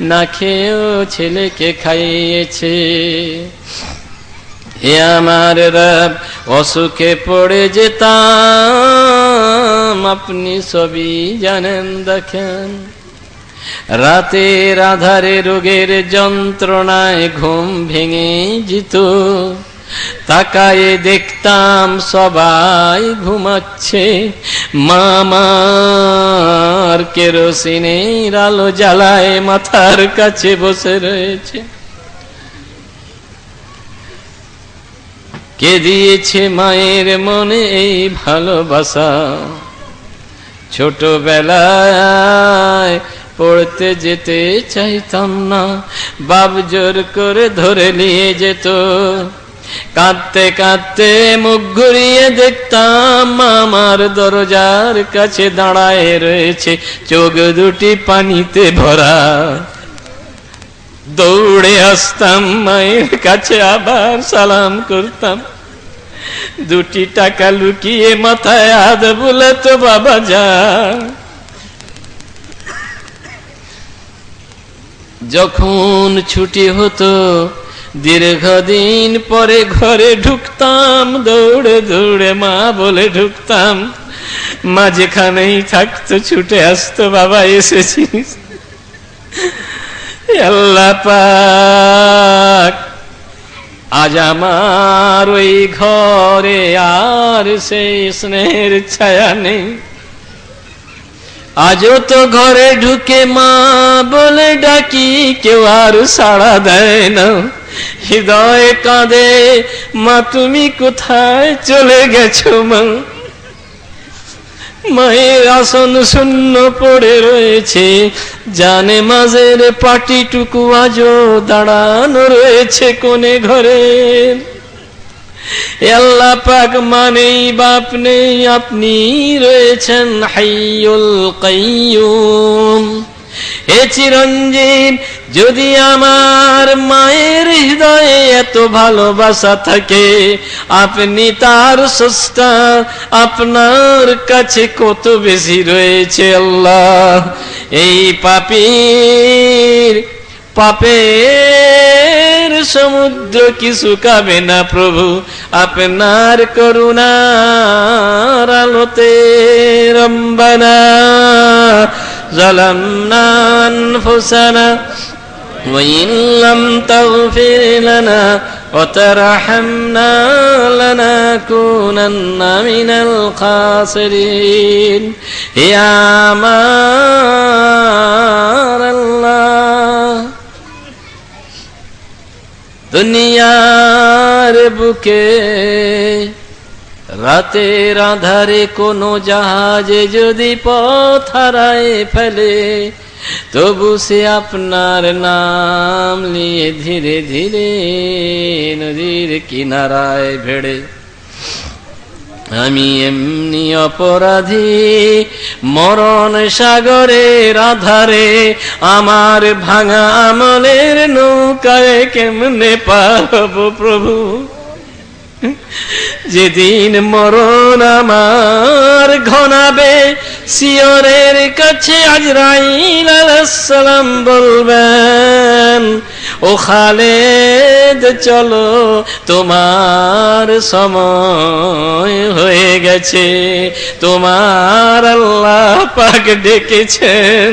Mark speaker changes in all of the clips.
Speaker 1: না খেয়েও ছেলেকে খাইয়েছে। হে আমার রব, অসুখে পড়ে যেতাম, আপনি সবই জানেন, দেখেন। রাতের আধারে রোগের যন্ত্রণায় ঘুম ভেঙে যেত। তাকায়ে দেখতাম সবাই ঘুমাচ্ছে। মামার কেরোসিনের আলো জ্বালায়, মাথার কাছে বসে রয়েছে। কে দিয়েছে মায়ের মনে এই ভালোবাসা? ছোটবেলায় পড়তে যেতে চাইতাম না, বাপ জোর করে ধরে নিয়ে যেত। কাঁদতে কাঁদতে মুখ ঘুরিয়ে দেখতাম আমার দরজার কাছে দাঁড়ায় রয়েছে চোখ দুটি পানিতে ভরা। দৌড়ে আসতাম, মায়ের কাছে আবার সালাম করতাম। দুটি টাকা লুকিয়ে মাথায় হাত বলে তো বাবা যা। যখন ছুটি হতো দীর্ঘদিন পরে ঘরে ঢুকতাম, দৌড়ে দৌড়ে মা বলে ঢুকতাম। মাঝেখানেই থাকতো, ছুটে আসতো, বাবা এসেছিস। আল্লাহ পাক, আজ আমার ওই ঘরে আর সেই স্নেহের ছায়া নেই। আজও তো ঘরে ঢুকে মা বলে ডাকি, কেউ আর সাড়া দেয় না। হৃদয় কাঁদে, মা, তুমি কোথায় চলে গেছো, মা? মায়ের আসন শূন্য পড়ে রয়েছে, জানে মাঝের পাটিটুকু আজও দাঁড়ানো রয়েছে কোনে ঘরে। আল্লাহ পাক মানেই বাপ নেই, আপনি রয়েছেন হাইয়ুল কাইয়ুম। হে চিরঞ্জীব, যদি আমার মায়ের হৃদয়ে এত ভালোবাসা থাকে, আপনি তার সস্তা আপনার কাছে কত বেশি রয়েছে আল্লাহ। এই পাপির, পাপের সমুদ্র কি শুকাবে না প্রভু, আপনার করুণার আলোতে রম্বানা। ظلمنا أنفسنا وإن لم تغفر لنا وترحمنا لنكونن من الخاسرين يا مار الله দুনিয়ার বুকে রাতের আধারে কোনো জাহাজে যদি পথ হারায় ফেলে, তবু সে আপনার নাম নিয়ে ধীরে ধীরে নদীর কিনারায় ভেড়ে। আমি এমনি অপরাধী, মরণ সাগরের আধারে, আমার ভাঙা আমলের নৌকায় কেমনে পারব প্রভু? যেদিন মরণ আমার ঘনাবে, সিয়রের কাছে আজরাইল সালাম বলবেন, ও খালেদ, চলো তোমার সময় হয়ে গেছে, তোমার আল্লাহ পাক ডেকেছেন।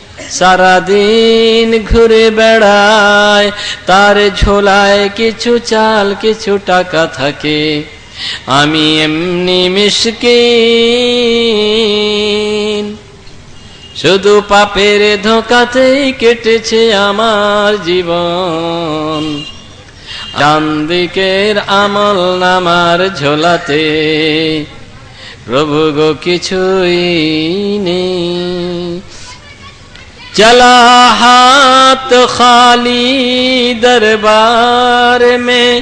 Speaker 1: সারাদিন ঘুরে বেড়ায়, তার ঝোলায় কিছু চাল, কিছু টাকা থাকে। আমি এমনি মিশকিন শুধু পাপের ধোকাতেই কেটেছে আমার জীবন। চান্দিকের আমল নামার ঝোলাতে প্রভু গো কিছুই নেই। چلا ہاتھ خالی دربار میں،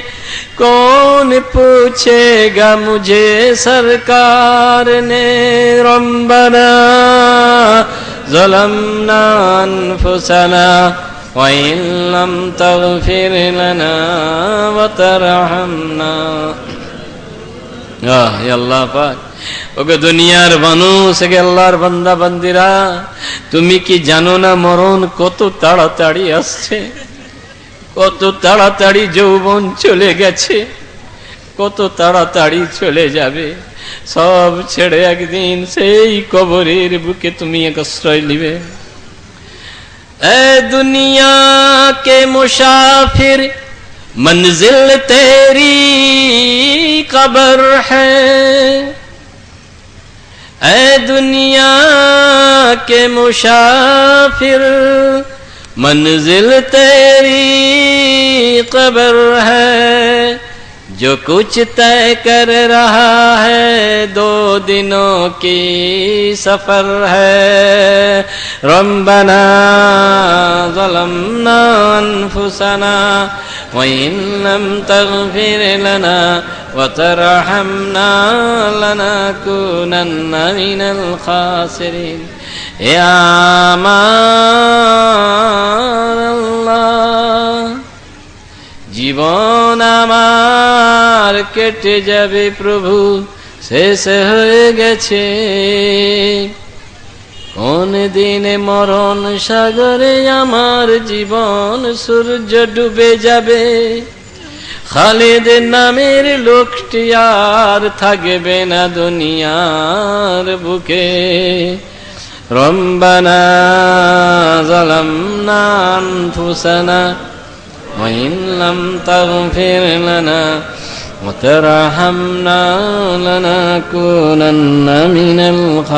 Speaker 1: کون پوچھے گا مجھے سرکار نے رمبنا، ظلمنا انفسنا، وَإِن لَّمْ تَغْفِرْ لَنَا وَتَرْحَمْنَا۔ آہ یا اللہ پاک۔ ওকে দুনিয়ার মানুষ হে আল্লাহর বান্দা বান্দিরা তুমি কি জানো না মরণ কত তাড়াতাড়ি আসছে কত তাড়াতাড়ি যৌবন চলে গেছে কত তাড়াতাড়ি চলে যাবে সব ছেড়ে একদিন সেই কবরের বুকে তুমি এক আশ্রয় নিবে এ দুনিয়া কে মুসাফির मंजिल तेरी कबर है اے دنیا کے مشافر منزل تیری قبر ہے۔ जो कुछ तय कर रहा है दो दिनों की सफर है रंबना ظلمنا أنفسنا وإن لم تغفر لنا وترحمنا لنكونن من الخاسرين يا مان الله জীবন আমার কেটে যাবে প্রভু শেষ হয়ে গেছে কোন দিনে মরণ সাগরে আমার জীবন সূর্য ডুবে যাবে খালেদ নামের লোকটি আর থাকবে না দুনিয়ার বুকে রম্বানা জালামনা আনফুসানা وإن لم تغفر لنا وترحمنا لنكونن من الخاسرين